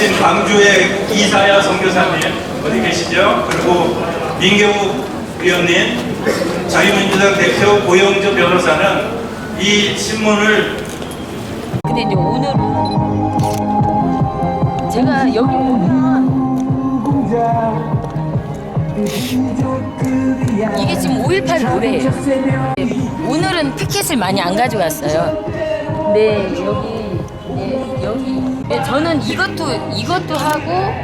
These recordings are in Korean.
계신 광주의 이사야 선교사님 어디 계시죠? 그리고 민경욱 위원님, 자유민주당 대표 고영주 변호사는 이 신문을 근데 이제 오늘은 제가 여기 보면 이게 지금 5.18 노래예요. 오늘은 피켓을 많이 안 가져왔어요. 네 여기 네, 네, 저는 이것도 이것도 하고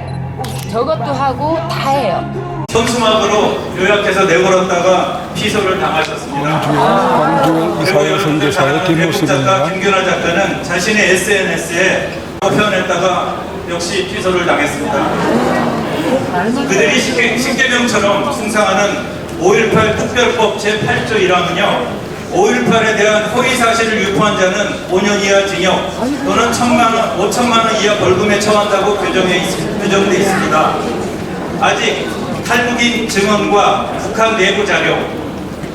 저것도 하고 다 해요. 현수막으로 요약해서 내걸었다가 피소를 당하셨습니다. 광주 이사야 선교사의 작가 뒷모습입니다. 김균환 작가는 자신의 SNS에 표현했다가 역시 피소를 당했습니다. 그들이 십계, 십계명처럼 충상하는 5.18 특별법 제8조 1항은요. 5.18에 대한 허위 사실을 유포한 자는 5년 이하 징역 또는 1천만 원, 5천만 원 이하 벌금에 처한다고 규정해 있, 규정돼 있습니다. 아직 탈북인 증언과 북한 내부 자료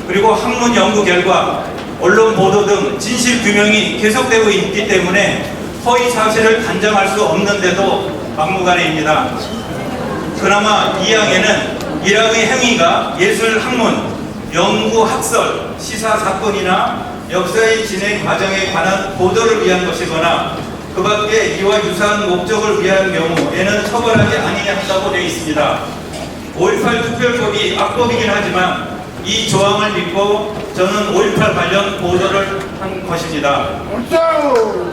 그리고 학문 연구 결과 언론 보도 등 진실 규명이 계속되고 있기 때문에 허위 사실을 단정할 수 없는데도 막무가내입니다. 그나마 이 항에는 일학의 행위가 예술 학문, 연구 학설, 시사 사건이나 역사의 진행 과정에 관한 보도를 위한 것이거나 그 밖에 이와 유사한 목적을 위한 경우에는 처벌하지 아니한다고 되어 있습니다. 5.18 특별법이 악법이긴 하지만 이 조항을 믿고 저는 5.18 관련 보도를 한 것입니다.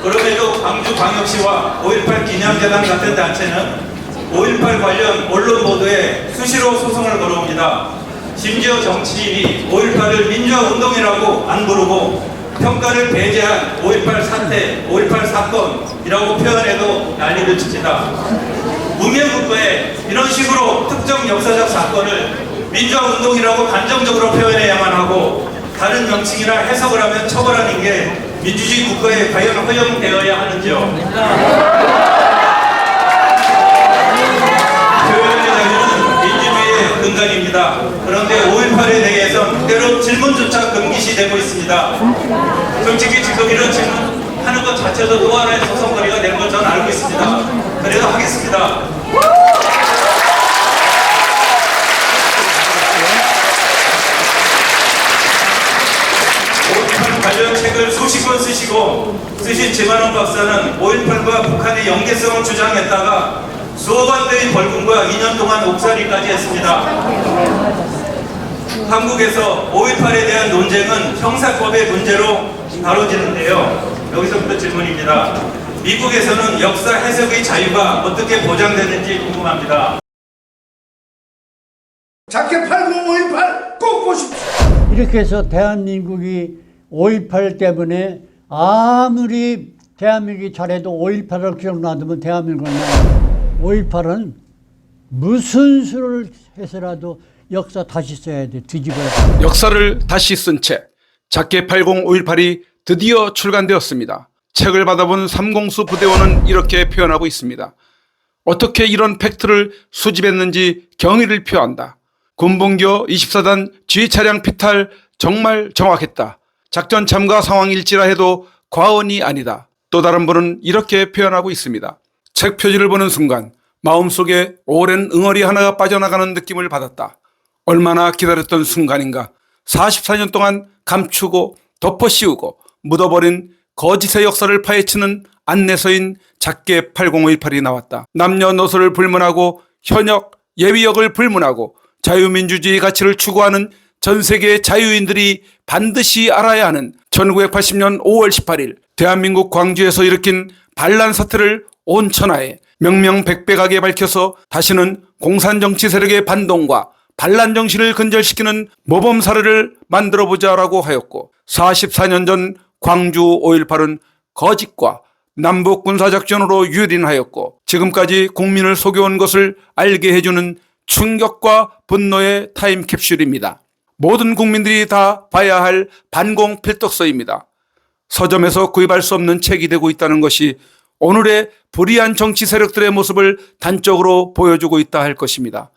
그럼에도 광주광역시와 5.18 기념재단 같은 단체는 5.18 관련 언론 보도에 수시로 소송을 걸어옵니다. 심지어 정치인이 5.18을 민주화운동이라고 안 부르고 평가를 배제한 5.18 사태, 5.18 사건이라고 표현해도 난리를 칩니다. 문명국가에 이런 식으로 특정 역사적 사건을 민주화운동이라고 단정적으로 표현해야만 하고 다른 명칭이나 해석을 하면 처벌하는 게 민주주의 국가에 과연 허용되어야 하는지요? 표현의 자유는 근간입니다. 그런데 5.18에 대해서 때로 질문조차 금기시 되고 있습니다. 솔직히 지금 이런 질문 하는 것 자체도 또 하나의 소송거리가 되는 걸 저는 알고 있습니다. 그래도 하겠습니다.5.18 관련 책을 수십 권 쓰시고 쓰신 지만원 박사는 5.18과 북한의 연계성을 주장했다가 수억만 대의 벌금과 2년 동안 옥살이까지 했습니다. 한국에서 5.18에 대한 논쟁은 형사법의 문제로 다뤄지는데요. 여기서부터 질문입니다. 미국에서는 역사 해석의 자유가 어떻게 보장되는지 궁금합니다. 작게 팔고 5.18 꼭 보십시오. 이렇게 해서 대한민국이 5.18 때문에 아무리 대한민국이 잘해도 5.18을 기억나두면 대한민국은 5.18은 무슨 수를 해서라도 역사 다시 써야 돼 뒤집어야 돼. 역사를 다시 쓴 책, 작게 80 518이 드디어 출간되었습니다. 책을 받아본 삼공수 부대원은 이렇게 표현하고 있습니다. 어떻게 이런 팩트를 수집했는지 경의를 표한다. 군봉교 24단 G차량 피탈 정말 정확했다. 작전 참가 상황일지라 해도 과언이 아니다. 또 다른 분은 이렇게 표현하고 있습니다. 책 표지를 보는 순간 마음속에 오랜 응어리 하나가 빠져나가는 느낌을 받았다. 얼마나 기다렸던 순간인가. 44년 동안 감추고 덮어 씌우고 묻어버린 거짓의 역사를 파헤치는 안내서인 작게 8018이 나왔다. 남녀노소를 불문하고 현역, 예비역을 불문하고 자유민주주의 가치를 추구하는 전 세계 자유인들이 반드시 알아야 하는 1980년 5월 18일 대한민국 광주에서 일으킨 반란 사태를 온 천하에 명명백백하게 밝혀서 다시는 공산정치 세력의 반동과 반란 정신을 근절시키는 모범 사례를 만들어 보자라고 하였고 44년 전 광주 5.18은 거짓과 남북 군사작전으로 유린하였고 지금까지 국민을 속여온 것을 알게 해주는 충격과 분노의 타임캡슐입니다. 모든 국민들이 다 봐야 할 반공 필독서입니다. 서점에서 구입할 수 없는 책이 되고 있다는 것이 오늘의 불의한 정치 세력들의 모습을 단적으로 보여주고 있다 할 것입니다.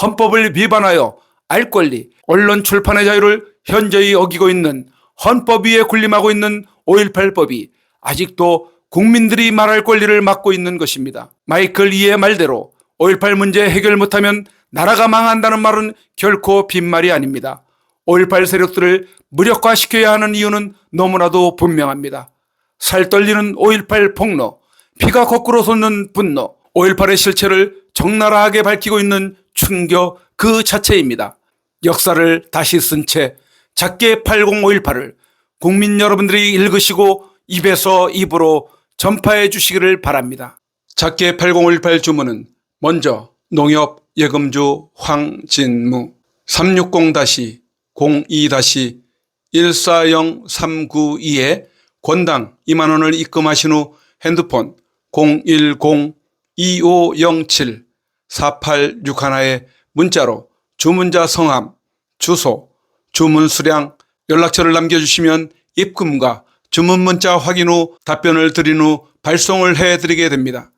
헌법을 위반하여 알 권리, 언론 출판의 자유를 현저히 어기고 있는 헌법 위에 군림하고 있는 5.18법이 아직도 국민들이 말할 권리를 막고 있는 것입니다. 마이클 이의 말대로 5.18 문제 해결 못하면 나라가 망한다는 말은 결코 빈말이 아닙니다. 5.18 세력들을 무력화시켜야 하는 이유는 너무나도 분명합니다. 살 떨리는 5.18 폭로, 피가 거꾸로 솟는 분노, 5.18의 실체를 적나라하게 밝히고 있는 충격 그 자체입니다. 역사를 다시 쓴 채 작게 805.18을 국민 여러분들이 읽으시고 입에서 입으로 전파해 주시기를 바랍니다. 작게 8018 주문은 먼저 농협 예금주 황진무 360-02-140392에 권당 2만 원을 입금하신 후 핸드폰 010-2507-4861에 문자로 주문자 성함, 주소, 주문 수량, 연락처를 남겨주시면 입금과 주문 문자 확인 후 답변을 드린 후 발송을 해드리게 됩니다.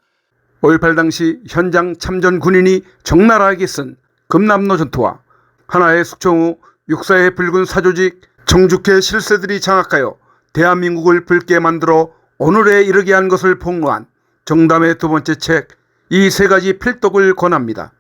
5.18 당시 현장 참전 군인이 적나라하게 쓴 금남로 전투와 하나의 숙청 후 육사의 붉은 사조직 정죽회 실세들이 장악하여 대한민국을 붉게 만들어 오늘에 이르게 한 것을 폭로한 정담의 두 번째 책 이 세 가지 필독을 권합니다.